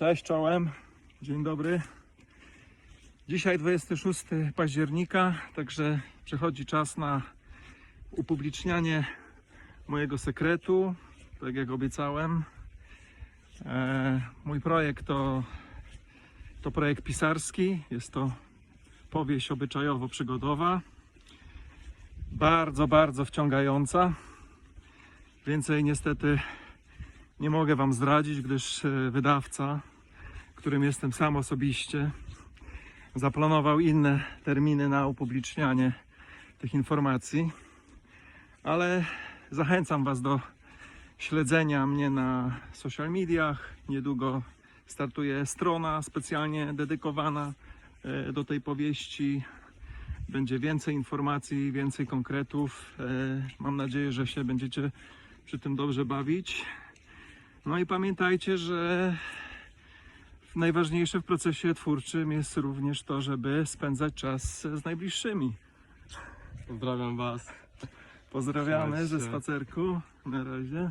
Cześć, czołem. Dzień dobry. Dzisiaj 26 października, także przychodzi czas na upublicznianie mojego sekretu, tak jak obiecałem. E, mój projekt to, to projekt pisarski, jest to powieść obyczajowo-przygodowa. Bardzo, bardzo wciągająca. Więcej niestety nie mogę Wam zdradzić, gdyż e, wydawca, którym jestem sam osobiście, zaplanował inne terminy na upublicznianie tych informacji. Ale zachęcam Was do śledzenia mnie na social mediach. Niedługo startuje strona specjalnie dedykowana e, do tej powieści. Będzie więcej informacji, więcej konkretów. E, Mam nadzieję, że się będziecie przy tym dobrze bawić. No i pamiętajcie, że najważniejsze w procesie twórczym jest również to, żeby spędzać czas z najbliższymi. Pozdrawiam Was. Pozdrawiamy ze Trzymajcie spacerku. Na razie.